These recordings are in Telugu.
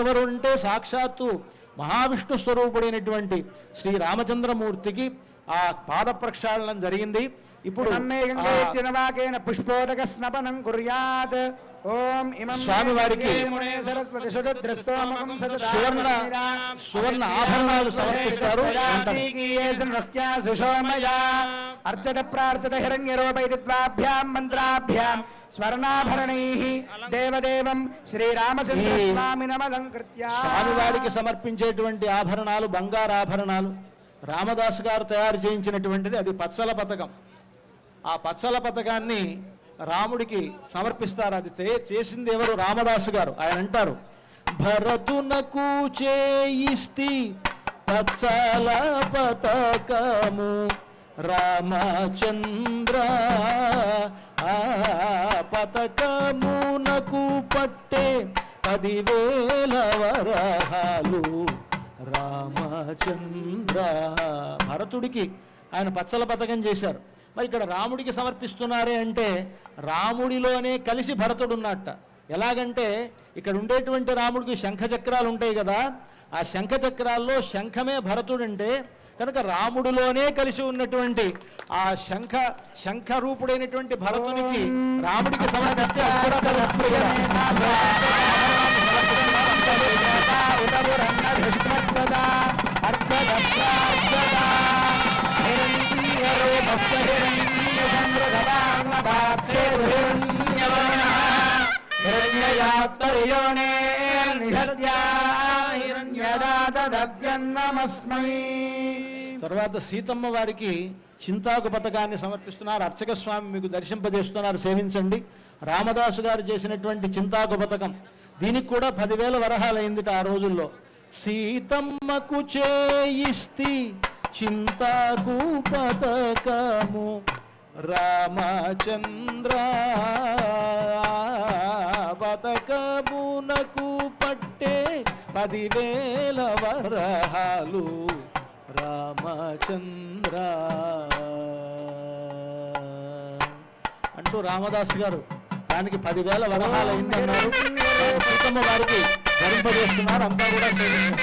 ఎవరు అంటే సాక్షాత్తు మహావిష్ణు స్వరూపుడైనటువంటి శ్రీ రామచంద్రమూర్తికి ఆ పాద ప్రక్షాళనం జరిగింది. ఇప్పుడు పుష్పోదక స్నపనం కుర్యాత్. ఓం ఇమం స్వామివారికి సరస్వతి సువర్ణ సువర్ణ ఆభరణాలు సమర్పిస్తారు. అర్చత హిరణ్యరూపైత్వాభ్యాం మంత్రాభ్యాం స్వర్ణాభరణైః దేవదేవం శ్రీరామచంద్ర ఈ స్వామినమలంకృత్య స్వామివారికి సమర్పించేటువంటి ఆభరణాలు బంగారు ఆభరణాలు రామదాస్ గారు తయారు చేయించినటువంటిది అది పచ్చల పథకం ఆ పచ్చల పథకాన్ని రాముడికి సమర్పిస్తారు అది చేసింది ఎవరు? రామదాసు గారు. ఆయన అంటారు భరతునకు చేయిస్తి పచ్చల పతకము రామచంద్ర. ఆ పథకమునకు పట్టే పదివేల వరహాలు రామచంద్ర. భరతుడికి ఆయన పచ్చల పథకం చేశారు. మరి ఇక్కడ రాముడికి సమర్పిస్తున్నారే అంటే రాముడిలోనే కలిసి భరతుడు ఉన్నట్ట ఎలాగంటే ఇక్కడ ఉండేటువంటి రాముడికి శంఖ చక్రాలు ఉంటాయి కదా ఆ శంఖ చక్రాల్లో శంఖమే భరతుడు అంటే కనుక రాముడిలోనే కలిసి ఉన్నటువంటి ఆ శంఖ శంఖ రూపుడైనటువంటి భరతునికి రాముడికి సమర్పిస్తే అది హిరణ్యదాతదభ్యన్నమస్మై తర్వాత సీతమ్మ వారికి చింతాకు పథకాన్ని సమర్పిస్తున్నారు. అర్చక స్వామి మీకు దర్శింపజేస్తున్నారు. సేవించండి. రామదాసు గారు చేసినటువంటి చింతాకు పథకం దీనికి కూడా పదివేల వరహాలైందిట ఆ రోజుల్లో. సీతమ్మకు చేయిస్తి చింతాకు పథకము రామచంద్ర బతకమునకు పట్టే పదివేల వరహాలు రామచంద్ర అంటూ రామదాస్ గారు దానికి పదివేల వరహాలు అయిందన్నారు సీతమ్మ వారికి ధరింపజేస్తున్నారు అంతా కూడా సేవించండి.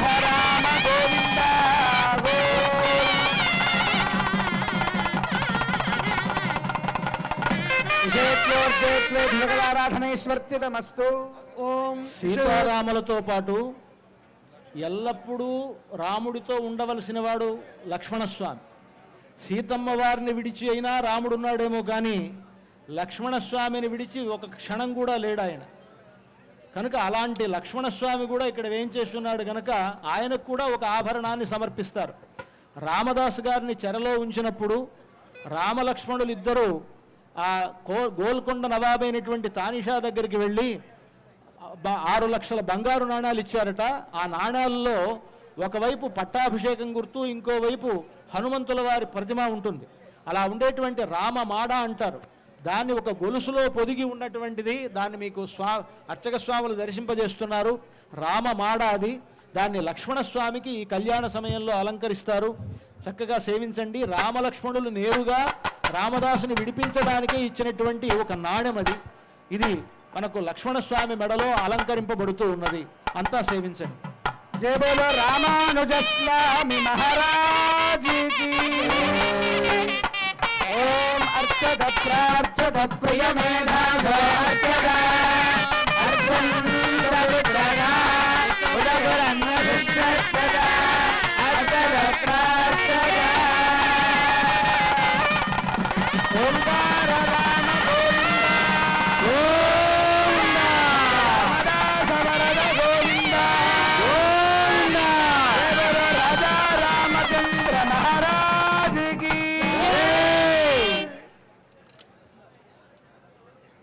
భగవారాధనైశ్వర్తితమస్తు. ఓం సీతారాములతో పాటు ఎల్లప్పుడూ రాముడితో ఉండవలసిన వాడు లక్ష్మణస్వామి. సీతమ్మ వారిని విడిచి అయినా రాముడు ఉన్నాడేమో కానీ లక్ష్మణస్వామిని విడిచి ఒక క్షణం కూడా లేడు ఆయన కనుక అలాంటి లక్ష్మణస్వామి కూడా ఇక్కడ ఏం చేస్తున్నాడు కనుక ఆయనకు కూడా ఒక ఆభరణాన్ని సమర్పిస్తారు. రామదాస్ గారిని చెరలో ఉంచినప్పుడు రామలక్ష్మణులు ఇద్దరూ ఆ కో గోల్కొండ నవాబైనటువంటి తానిషా దగ్గరికి వెళ్ళి ఆరు లక్షల బంగారు నాణాలు ఇచ్చారట. ఆ నాణాల్లో ఒకవైపు పట్టాభిషేకం గుర్తు ఇంకోవైపు హనుమంతుల వారి ప్రతిమ ఉంటుంది. అలా ఉండేటువంటి రామ మాడ అంటారు. దాన్ని ఒక గొలుసులో పొదిగి ఉన్నటువంటిది దాన్ని మీకు స్వా అర్చక స్వాములు దర్శింపజేస్తున్నారు. రామ మాడ అది. దాన్ని లక్ష్మణస్వామికి ఈ కళ్యాణ సమయంలో అలంకరిస్తారు. చక్కగా సేవించండి. రామలక్ష్మణులు నేరుగా రామదాసుని విడిపించడానికి ఇచ్చినటువంటి ఒక నాణ్యం అది. ఇది మనకు లక్ష్మణస్వామి మెడలో అలంకరింపబడుతూ ఉన్నది. అంతా సేవించండి. జయ బోలో రామానుజ స్వామి మహారాజీకి. ఓం అర్చద ప్రార్చద ప్రియ మేధాస అర్చద Bomba!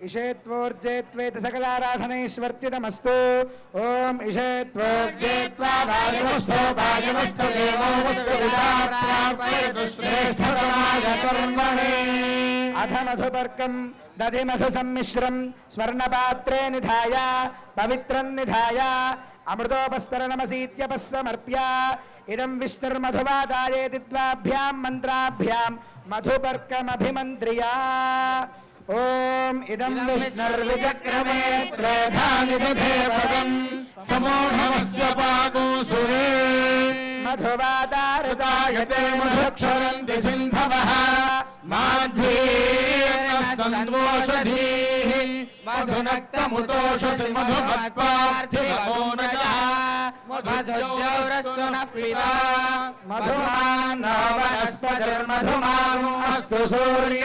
इषेत्वोर्जेत्वेति सकलाराधनैश्वर्चितमस्तु ॐ इषेत्वोर्जेत्वा वायुमस्तु वायुमस्तु देवो वस्तु विदाप्रार्पयतु श्रेष्ठतमाय कर्मणे अथ मधुपर्कम् दधि मधुसम्मिश्रम् स्वर्णपात्रे निधाय पवित्रम् निधाय अमृतोपस्तरणमसीत्यपः समर्प्य इदं विष्णुर्मधुवादायेति द्वाभ्याम् मन्त्राभ्याम् मधुपर्कमभिमन्त्र्या। ॐ इदं विष्णुर्विचक्रमे त्रेधानि दधे पदम् समूढमस्य पागोऽसुरे मधुवादारदायते मधुक्षरन्ति सिन्धवः। माध्वीर्नस्तन्द्वोषधीः मधुनक्तमुतोषसि मधुमत्पार्थिवो नजः मधुजौरस्तु नः पिता। मधुमान् वनस्पतिर्मधुमान् अस्तु सूर्य।